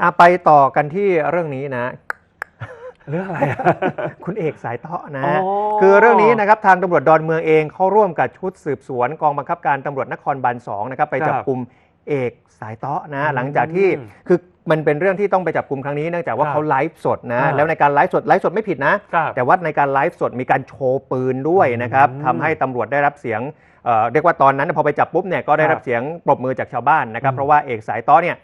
อะไปต่อกันที่เรื่องนี้นะ เรื่องอะไรอะคุณเอกสายเตาะนะ อ๋อ คือเรื่องนี้นะครับทางตำรวจดอนเมืองเองเขาร่วมกับชุดสืบสวนกองบังคับการตำรวจนครบาล2นะครับไปจับกลุ่มเอกสายเตาะนะอืมหลังจากที่คือมันเป็นเรื่องที่ต้องไปจับกลุ่มครั้งนี้เนื่องจากว่าครับเขาไลฟ์สดนะ อ่า แล้วในการไลฟ์สดไลฟ์สดไม่ผิดนะ ครับ แต่ว่าในการไลฟ์สดมีการโชว์ปืนด้วยนะครับอืมทำให้ตำรวจได้รับเสียงเอ่อเรียกว่าตอนนั้นพอไปจับปุ๊บเนี่ยก็ได้รับครับเสียงปรบมือจากชาวบ้านนะครับ อืมเพราะว่าเอกสายต้อเนี่ย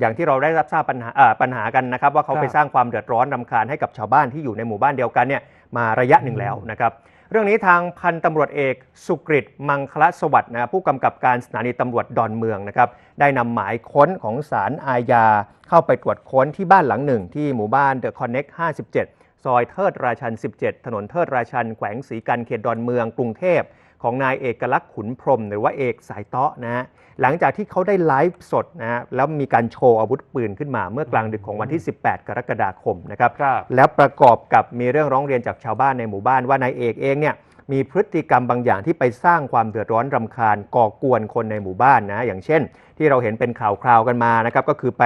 อย่างที่เราได้รับทราบปัญหาเอ่อปัญหากันนะครับ ว่าเขาครับไปสร้างความเดือดร้อนรำคาญให้กับชาวบ้านที่อยู่ในหมู่บ้านเดียวกันเนี่ยมาระยะหนึ่งแล้วนะครับ เรื่องนี้ทางพันตำรวจเอกสุกฤตมังคลสวัสดิ์นะผู้กำกับการสถานีตำรวจดอนเมืองนะครับได้นำหมายค้นของศาลอาญา เข้าไปตรวจค้นที่บ้านหลังหนึ่ง ที่หมู่บ้านเดอะคอนเน็ก57 ซอยเทิดราชัน 17 ถนนเทิดราชันแขวงศรีกันเขตดอนเมืองกรุงเทพ ของนายเอกลักษณ์ขุนพรหมหรือว่าเอกสายเตาะนะฮะหลังจากที่เขาได้ไลฟ์สดนะฮะแล้วมีการโชว์อาวุธปืนขึ้นมาเมื่อกลางดึกของวันที่ 18 กรกฎาคมนะครับครับ แล้วประกอบกับมีเรื่องร้องเรียนจากชาวบ้านในหมู่บ้านว่านายเอกเองเนี่ยมีพฤติกรรมบางอย่างที่ไปสร้างความเดือดร้อนรำคาญก่อกวนคนในหมู่บ้านนะอย่างเช่น ที่เราเห็นเป็นข่าวคราวกันมานะครับก็คือไป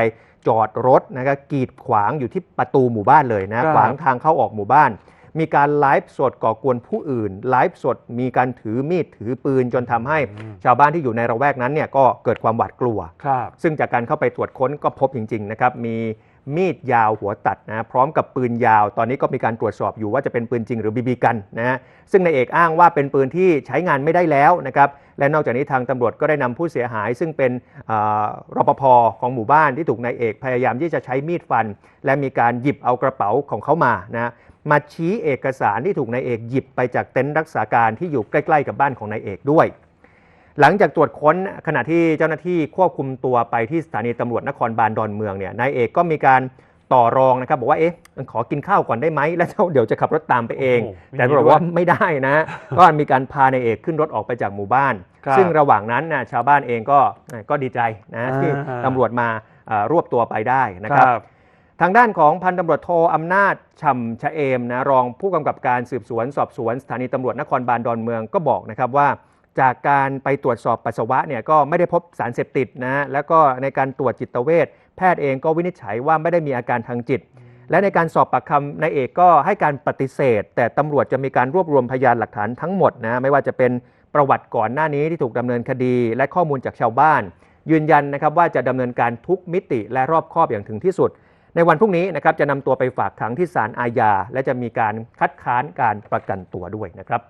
จอดรถนะครับกีดขวางอยู่ที่ประตูหมู่บ้านเลยนะครับ ขวางทางเข้าออกหมู่บ้าน มีการไลฟ์สดก่อกวนผู้อื่นไลฟ์สดมีการถือมีดถือปืนจนทำให้อืมชาวบ้านที่อยู่ในระแวกนั้นเนี่ยก็เกิดความหวาดกลัวครับซึ่งจากการเข้าไปตรวจค้นก็พบจริงๆนะครับมีมีดยาวหัวตัดนะพร้อมกับปืนยาว ตอนนี้ก็มีการตรวจสอบอยู่ว่าจะเป็นปืนจริงหรือบีบีกันนะฮะซึ่งนายเอกอ้างว่าเป็นปืนที่ใช้งานไม่ได้แล้วนะครับและนอกจากนี้ทางตำรวจก็ได้นำผู้เสียหาย ซึ่งเป็นเอ่อรปภของหมู่บ้านที่ถูกนายเอกพยายามที่จะใช้มีดฟัน และมีการหยิบเอากระเป๋าของเขามานะฮะ มาชี้เอกสารที่ถูกนายเอกหยิบไปจากเต็นท์รักษาการที่อยู่ใกล้ๆกับบ้านของนายเอกด้วย หลังจากตรวจค้นขณะที่เจ้าหน้าที่ควบคุมตัวไปที่สถานีตำรวจนครบาลดอนเมืองเนี่ยนายเอกก็มีการต่อรองนะครับบอกว่าเอ๊ะขอกินข้าวก่อนได้ไหมแล้วเดี๋ยวจะขับรถตามไปเองโอ้โหแต่มีตำรวจด้วยว่าไม่ได้นะ ก็มีการพานายเอกขึ้นรถออกไปจากหมู่บ้านครับซึ่งระหว่างนั้นนะชาวบ้านเองก็ก็ดีใจนะที่อ่าตำรวจมาเอ่อรวบตัวไปได้นะคครับรับ ทางด้านของพันตำรวจโทอำนาจฉ่ำชะเอมนะรองผู้กำกับการสืบสวนสอบสวนสถานีตำรวจนครบาลดอนเมืองก็บอกนะครับว่า จากการไปตรวจสอบปัสสาวะเนี่ยก็ไม่ได้พบสารเสพติดนะแล้วก็ในการตรวจจิตเวชแพทย์เองก็วินิจฉัยว่าไม่ได้มีอาการทางจิต และในการสอบปากคำนายเอกก็ให้การปฏิเสธ แต่ตำรวจจะมีการรวบรวมพยานหลักฐานทั้งหมดนะไม่ว่าจะเป็นประวัติก่อนหน้านี้ที่ถูกดำเนินคดี และข้อมูลจากชาวบ้าน ยืนยันนะครับว่าจะดำเนินการทุกมิติและรอบคอบอย่างถึงที่สุด ในวันพรุ่งนี้นะครับจะนำตัวไปฝากขังที่ศาลอาญา และจะมีการคัดค้านการประกันตัวด้วยนะครับ